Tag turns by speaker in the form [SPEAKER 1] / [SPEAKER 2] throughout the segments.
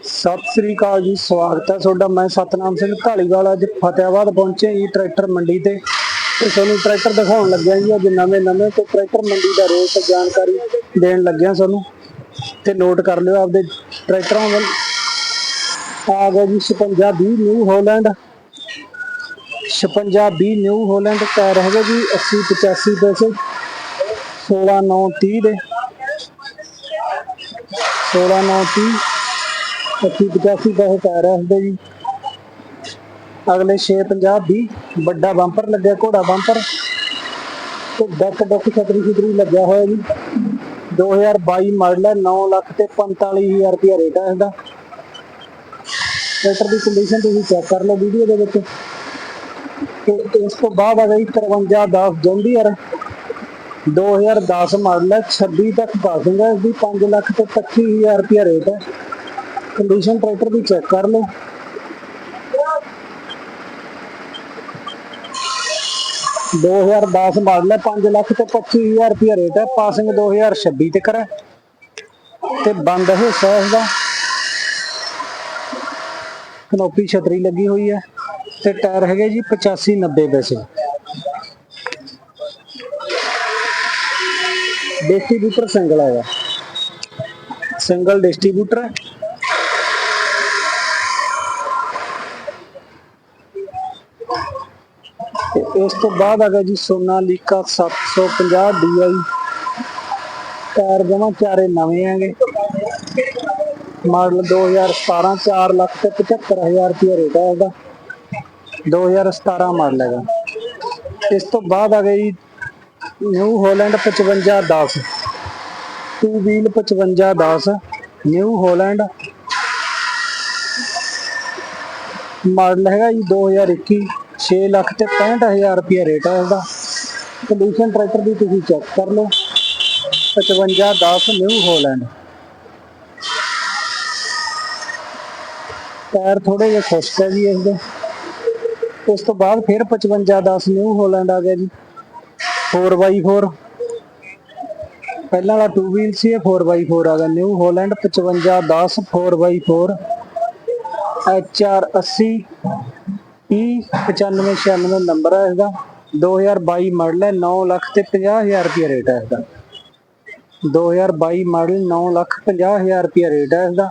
[SPEAKER 1] ਸਤਿ ਸ੍ਰੀ ਅਕਾਲ ਜੀ, ਸਵਾਗਤ ਹੈ ਤੁਹਾਡਾ। ਮੈਂ ਸਤਨਾਮ ਸਿੰਘ ਢਾਲੀਵਾਲ, ਅੱਜ ਫਤਿਆਬਾਦ ਪਹੁੰਚੇ ਜੀ ਟਰੈਕਟਰ ਮੰਡੀ ਤੇ। ਤੇ ਤੁਹਾਨੂੰ ਟਰੈਕਟਰ ਦਿਖਾਉਣ ਲੱਗਿਆ ਜੀ, ਅੱਜ ਨਵੇਂ ਨਵੇਂ ਤੇ ਟਰੈਕਟਰ ਮੰਡੀ ਦਾ ਰੇਟ ਜਾਣਕਾਰੀ ਦੇਣ ਲੱਗਿਆ ਤੁਹਾਨੂੰ। ਤੇ ਨੋਟ ਕਰ ਲਿਓ ਆਪਦੇ ਟਰੈਕਟਰਾਂ ਵੱਲ। ਆ ਗਿਆ ਜੀ 56 20 New Holland 56 20 New Holland tyre ਹੈਗਾ ਜੀ 80 85 ਪੈਸੇ। 16 9 30 ਦੇ। 16 9 30 ਅੱਸੀ ਪਚਾਸੀ ਪੈਸੇ ਟਾਇਰ ਜੀ। ਅਗਲੇ 650 20 ਵੱਡਾ ਬੰਪਰ ਲੱਗਿਆ, ਘੋੜਾ ਬੰਪਰ ਤੇ ਡੱਕ ਡੱਕ, ਛਤਰੀ ਛਤਰੀ ਲੱਗਿਆ ਹੋਇਆ ਜੀ। 2022 ਮਾਡਲ ਹੈ 9 ਲੱਖ ਤੇ 45000 ਰੁਪਇਆ ਰੇਟ ਹੈ ਇਸਦਾ ਟਰੈਕਟਰ ਦੀ ਕੰਡੀਸ਼ਨ ਤੁਸੀਂ ਚੈੱਕ ਕਰ ਲਓ ਵੀਡੀਓ ਦੇ ਵਿੱਚ। ਤੇ ਇਸ ਤੋਂ ਬਾਅਦ ਆ ਗਈ 53 10 2010 ਮਾਡਲ ਹੈ 26 ਤੱਕ ਪਾਸਿੰਗ ਹੈ ਇਸਦੀ 5 ਲੱਖ ਤੇ 25000 ਰੁਪਇਆ ਰੇਟ ਹੈ। ਕੰਡੀਸ਼ਨ ਟਰੈਕਟਰ ਦੀ ਚੈੱਕ ਕਰ ਲਓ। ਦੋ ਹਜ਼ਾਰ 10 ਮਾਡਲ ਹੈ 5 ਲੱਖ ਤੇ 25000 ਰੁਪਇਆ ਰੇਟ ਹੈ ਪਾਸਿੰਗ 2026 ਤੱਕ ਹੈ। ਤੇ ਬੰਦ ਹਿੱਸਾ ਇਸ ਦਾ। ਕਨੋਪੀ ਛਤਰੀ ਲੱਗੀ ਹੋਈ ਹੈ ਤੇ ਟਾਇਰ ਹੈਗੇ ਜੀ 85 90 ਪੈਸੇ। ਡਿਸਟ੍ਰੀਬਿਊਟਰ ਸਿੰਗਲ ਹੈਗਾ। ਸਿੰਗਲ ਡਿਸਟ੍ਰੀਬਿਊਟਰ ਹੈ। ਉਸ ਤੋਂ ਬਾਅਦ ਆ ਗਿਆ ਜੀ ਸੋਨਾਲੀਕਾ 750 DI ਟਾਇਰ ਜਮਾ ਚਾਰੇ ਨਵੇਂ ਆਂਗੇ ਮਾਡਲ 2017 4 ਲੱਖ ਤੇ 75000 ਰੁਪਏ ਰੇਟ ਹੈ ਇਹਦਾ। 2017 ਮਾਡਲ ਹੈਗਾ। ਇਸ ਤੋਂ ਬਾਅਦ ਆ ਗਿਆ ਜੀ New Holland 5510 two wheel 5510 New Holland. Model ਹੈਗਾ ਜੀ 2021 6 ਲੱਖ ਤੇ 65000 ਰੁਪਏ ਰੇਟ ਹੈ ਇਹਦਾ ਕੰਡੀਸ਼ਨ ਟਰੈਕਟਰ ਦੀ ਤੁਸੀਂ ਚੈੱਕ ਕਰ ਲਓ। 5510 ਨਿਊ ਹੋਲੈਂਡ ਟਾਇਰ ਥੋੜੇ ਜਿਹਾ ਖੁਸ਼ਕ ਹੈ ਜੀ ਇਹਦੇ ਉਸ ਤੋਂ ਬਾਅਦ ਫਿਰ 5510 ਨਿਊ ਹੋਲੈਂਡ ਆ ਗਿਆ ਜੀ। 4x4 ਪਹਿਲਾਂ ਦਾ 2 ਵੀਲ ਸੀ, ਇਹ 4x4 ਆ ਗਿਆ। New Holland 5510 4x4 HR80 P9596 number ਹੈ ਇਸਦਾ। 2022 ਮਾਡਲ ਹੈ 9 ਲੱਖ ਤੇ 50000 ਰੁਪਏ ਰੇਟ ਹੈ ਇਸਦਾ। 2022 ਮਾਡਲ 9 ਲੱਖ 50000 ਰੁਪਏ ਰੇਟ ਹੈ ਇਸਦਾ।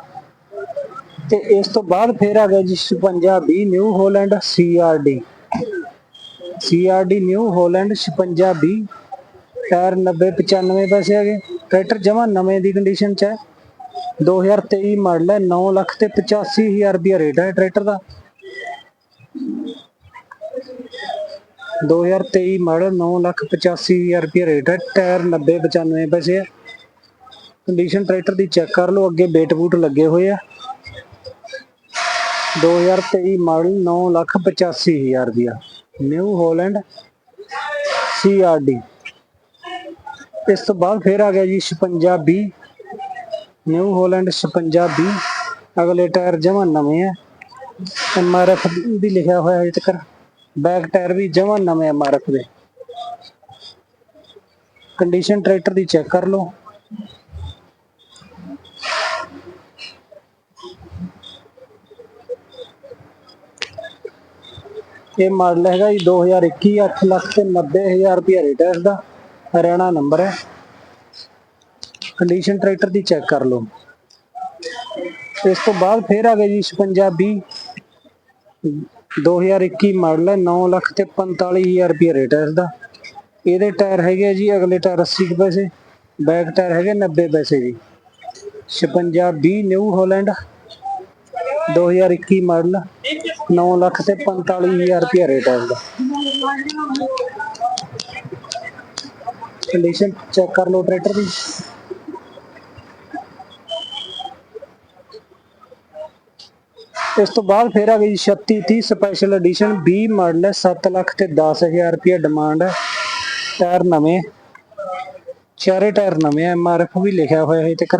[SPEAKER 1] ਤੇ ਇਸ ਤੋਂ ਬਾਅਦ ਫੇਰ ਆ ਗਿਆ ਜੀ 5620 New Holland CRD CRD New Holland 5620 tyre 90 95 ਪੈਸੇ ਹੈਗੇ ਟਰੈਕਟਰ ਜਮਾ ਨਵੇਂ ਦੀ ਕੰਡੀਸ਼ਨ 'ਚ ਹੈ। 2023 ਮਾਡਲ ਹੈ 9 ਲੱਖ ਤੇ 85000 ਰੁਪਏ ਰੇਟ ਹੈ ਟਰੈਕਟਰ ਦਾ। 2023 ਮਾਡਲ 9 ਲੱਖ 85000 ਰੁਪਏ ਰੇਟ ਹੈ। ਟਾਇਰ 90 95 ਪੈਸੇ ਹੈ। ਕੰਡੀਸ਼ਨ ਟਰੈਕਟਰ ਦੀ ਚੈੱਕ ਕਰ ਲਓ, ਅੱਗੇ ਬੇਟ ਬੂਟ ਲੱਗੇ ਹੋਏ ਆ। 2023 ਮਾਡਲ 9 ਲੱਖ 85000 ਰੁਪਇਆ। ਨਿਊ ਹਾਲੈਂਡ CRD ਇਸ ਤੋਂ ਬਾਅਦ ਫਿਰ ਆ ਗਿਆ ਜੀ 5620 ਨਿਊ ਹਾਲੈਂਡ 5620 ਅਗਲੇ ਟਾਇਰ ਜਮਾ ਨਵੇਂ ਆ। ਐਮਆਰਐਫ ਵੀ ਲਿਖਿਆ ਹੋਇਆ ਹੈ ਤੱਕ। ਬੈਕ ਟਾਇਰ ਵੀ ਜਮਾ ਨਵੇਂ ਐਮਆਰਐਫ ਦੇ। ਕੰਡੀਸ਼ਨ ਟਰੈਕਟਰ ਦੀ ਚੈੱਕ ਕਰ ਲਓ। ਇਹ ਮਾਡਲ ਹੈਗਾ ਜੀ 2021 8 ਲੱਖ ਤੇ 90000 ਰੁਪਏ ਰੇਟ ਹੈ ਇਸਦਾ ਹਰਿਆਣਾ ਨੰਬਰ ਹੈ। ਕੰਡੀਸ਼ਨ ਟਰੈਕਟਰ ਦੀ ਚੈੱਕ ਕਰ ਲਓ। ਇਸ ਤੋਂ ਬਾਅਦ ਫੇਰ ਆ ਗਏ ਜੀ 5620 2021 ਮਾਡਲ ਹੈ 9 ਲੱਖ ਤੇ 45000 ਰੁਪਏ ਰੇਟ ਹੈ ਇਸਦਾ। ਇਹਦੇ ਟਾਇਰ ਹੈਗੇ ਆ ਜੀ, ਅਗਲੇ ਟਾਇਰ 80 ਕੁ ਪੈਸੇ, ਬੈਕ ਟਾਇਰ ਹੈਗੇ 90 ਪੈਸੇ ਜੀ। 5620 ਨਿਊ ਹਾਲੈਂਡ 2021 ਮਾਡਲ 9 ਲੱਖ ਤੇ 45000 ਰੁਪਏ ਰੇਟ ਹੈ ਇਸਦਾ। ਕੰਡੀਸ਼ਨ ਚੈੱਕ ਕਰ ਲਓ ਟਰੈਕਟਰ ਦੀ। ਇਸ ਤੋਂ ਬਾਅਦ ਫਿਰ ਆ ਗਈ 36 30 ਸਪੈਸ਼ਲ ਐਡੀਸ਼ਨ 20 ਮਾਡਲ ਹੈ 7 ਲੱਖ ਤੇ 10000 ਰੁਪਏ ਡਿਮਾਂਡ ਹੈ ਟਾਇਰ ਨਵੇਂ, ਚਾਰੇ ਟਾਇਰ ਨਵੇਂ ਐਮਆਰਐਫ ਵੀ ਲਿਖਿਆ ਹੋਇਆ ਹੈ ਤੱਕ।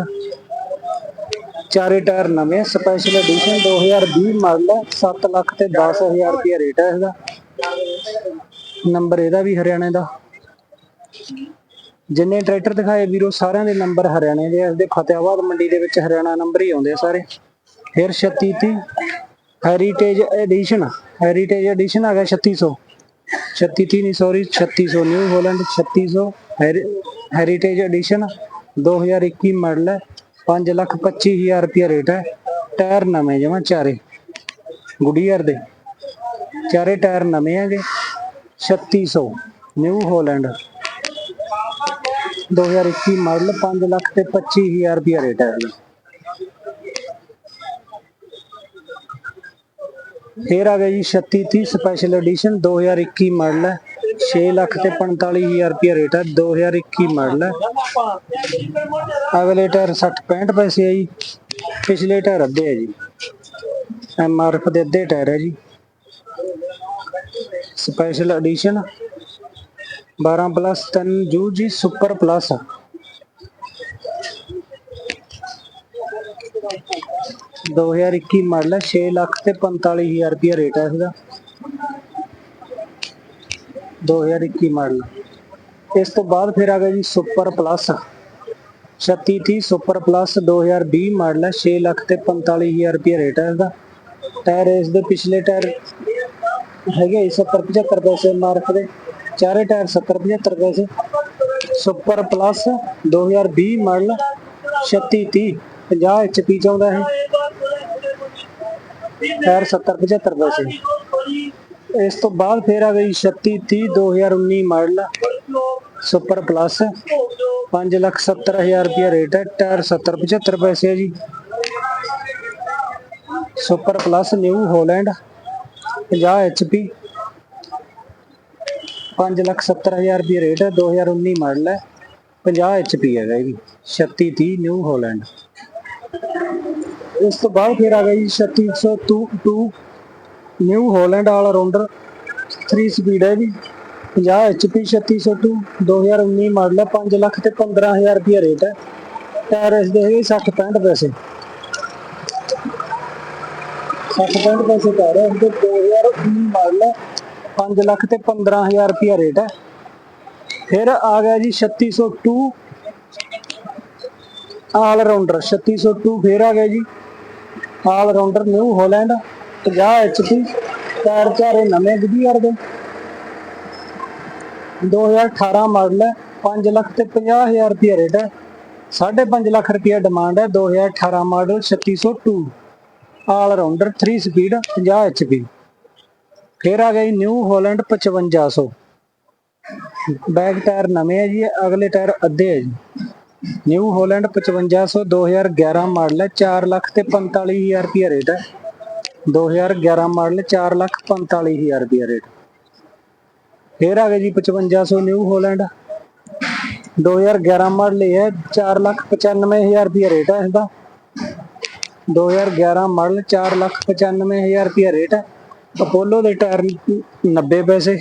[SPEAKER 1] ਚਾਰੇ ਟਾਇਰ ਨਵੇਂ ਸਪੈਸ਼ਲ ਐਡੀਸ਼ਨ 2020 ਮਾਡਲ ਹੈ 7 ਲੱਖ ਤੇ 10000 ਰੁਪਏ ਰੇਟ ਹੈ ਇਹਦਾ। ਨੰਬਰ ਇਹਦਾ ਵੀ ਹਰਿਆਣੇ ਦਾ। ਜਿੰਨੇ ਟਰੈਕਟਰ ਦਿਖਾਏ ਵੀਰੋ, ਸਾਰਿਆਂ ਦੇ ਨੰਬਰ ਹਰਿਆਣੇ ਦੇ ਆ ਇਸਦੇ ਫਤਿਆਬਾਦ ਮੰਡੀ ਦੇ ਵਿੱਚ ਹਰਿਆਣਾ ਨੰਬਰ ਹੀ ਆਉਂਦੇ ਸਾਰੇ। ਫਿਰ 3630 ਹੈਰੀਟੇਜ ਐਡੀਸ਼ਨ ਹੈਰੀਟੇਜ ਐਡੀਸ਼ਨ ਆ ਗਿਆ 3600 3630 ਨਹੀਂ sorry 3600 New Holland 3600 heritage edition 2021 model ਹੈ। 5 ਲੱਖ 25000 ਰੁਪਇਆ ਰੇਟ ਹੈ। ਟਾਇਰ ਨਵੇਂ ਜਮਾ, ਚਾਰੇ। ਗੁਡੀਅਰ ਦੇ। ਚਾਰੇ ਟਾਇਰ ਨਵੇਂ ਹੈਗੇ। 3600 ਨਿਊ ਹਾਲੈਂਡ 2021 ਮਾਡਲ 5 ਲੱਖ ਤੇ 25000 ਰੁਪਇਆ ਰੇਟ ਹੈ। ਫਿਰ ਆ ਗਿਆ ਜੀ 3630 ਸਪੈਸ਼ਲ ਐਡੀਸ਼ਨ 2021 ਮਾਡਲ ਹੈ। 6 ਲੱਖ ਤੇ 45000 ਰੁਪਇਆ ਰੇਟ ਹੈ 2021 ਮਾਡਲ ਹੈ। ਅਗਲੇ ਟਾਇਰ 60 65 ਪੈਸੇ ਹੈ ਜੀ। ਪਿਛਲੇ ਟਾਇਰ ਅੱਧੇ ਹੈ ਜੀ। ਐਮ ਆਰ ਐਫ ਦੇ ਅੱਧੇ ਟਾਇਰ ਹੈ ਜੀ। ਸਪੈਸ਼ਲ ਐਡੀਸ਼ਨ 12 ਪਲੱਸ 3 ਜੂ ਜੀ ਸੁਪਰ ਪਲੱਸ 2021 ਮਾਡਲ ਹੈ 6 ਲੱਖ ਤੇ 45000 ਰੁਪਇਆ ਰੇਟ ਹੈ ਇਸਦਾ 2021 ਮਾਡਲ ਇਸ ਤੋਂ ਬਾਅਦ ਫਿਰ ਆ ਗਿਆ ਜੀ super plus 3630 super plus 2020 model ਹੈ 6 ਲੱਖ ਤੇ 45000 ਰੁਪਇਆ ਰੇਟ ਹੈ ਇਸਦਾ ਟਾਇਰ ਇਸ ਦੇ ਪਿਛਲੇ ਟਾਇਰ ਹੈਗੇ 70 75 ਪੈਸੇ ਮਾਰਕ ਦੇ। ਚਾਰੇ ਟਾਇਰ 70 75 ਪੈਸੇ। ਸੁਪਰ ਪਲੱਸ 2020 ਮਾਡਲ 3630 50 ਐਚਪੀ ਚਾਹੁੰਦਾ ਹੈ ਟਾਇਰ 70 75 ਪੈਸੇ ਇਸ ਤੋਂ ਬਾਅਦ ਫਿਰ ਆ ਗਈ 36 30 2019 ਮਾਡਲ, ਸੁਪਰ ਪਲੱਸ। 5 ਲੱਖ 70 ਹਜ਼ਾਰ ਰੁਪਇਆ ਰੇਟ ਹੈ, ਟਾਇਰ 70 75 ਪੈਸੇ ਹੈ ਜੀ। Super plus, New Holland 50 HP 5 lakh 70 ਹਜ਼ਾਰ ਰੁਪਇਆ ਰੇਟ ਹੈ 2019 ਮਾਡਲ ਹੈ 50 ਐਚਪੀ ਹੈਗਾ ਇਹ ਵੀ 36 30 ਨਿਊ ਹੋਲੈਂਡ। ਇਸ ਤੋਂ ਬਾਅਦ ਫਿਰ ਆ ਗਿਆ ਜੀ 3602 New Holland all rounder 3 speed ਹੈ ਜੀ। 50 HP 3602 2019 ਮਾਡਲ ਹੈ 5 ਲੱਖ ਤੇ 15000 ਰੁਪਇਆ ਰੇਟ ਹੈ। ਟਾਇਰ ਇਸ ਦੇ ਹੈਗੇ 60 65 ਪੈਸੇ। 60 65 ਪੈਸੇ ਟਾਇਰ ਹੈ, ਇਸ ਦੇ 2019 ਮਾਡਲ ਹੈ 5 ਲੱਖ ਤੇ 15000 ਰੁਪਇਆ ਰੇਟ ਹੈ। ਫਿਰ ਆ ਗਿਆ ਜੀ 3602 ਆਲ ਰਾਉਂਡਰ 3602 ਫਿਰ ਆ ਗਿਆ ਜੀ all rounder New Holland 50 HP tyre ਚਾਰੇ ਨਵੇਂ ਗੁਡੀਅਰ ਦੇ। 2018 ਮਾਡਲ ਹੈ 5 ਲੱਖ ਤੇ 50000 ਰੁਪਏ ਰੇਟ ਹੈ। 5.5 ਲੱਖ ਰੁਪਏ ਡਿਮਾਂਡ ਹੈ 2018 model 3602 all rounder 3 speed 50 HP ਫਿਰ ਆ ਗਈ ਨਿਊ ਹਾਲੈਂਡ 5500 ਬੈਕ ਟਾਇਰ ਨਵੇਂ ਹੈ ਜੀ, ਅਗਲੇ ਟਾਇਰ ਅੱਧੇ ਹੈ ਜੀ। ਨਿਊ ਹਾਲੈਂਡ 5500 2011 ਮਾਡਲ ਹੈ 4 ਲੱਖ ਤੇ 45000 ਰੁਪਏ ਰੇਟ ਹੈ। 2011 ਮਾਡਲ 4 ਲੱਖ 45000 ਰੁਪਏ ਰੇਟ ਫਿਰ ਆ ਗਿਆ ਜੀ 5500 ਨਿਊ ਹਾਲੈਂਡ। 2011 ਮਾਡਲ ਇਹ ਹੈ 4 ਲੱਖ 95000 ਰੁਪਏ ਰੇਟ ਹੈ ਇਸਦਾ। 2011 ਮਾਡਲ 4 ਲੱਖ 95000 ਰੁਪਏ ਰੇਟ ਹੈ। ਅਪੋਲੋ ਦੇ ਟਾਇਰ 90 ਪੈਸੇ।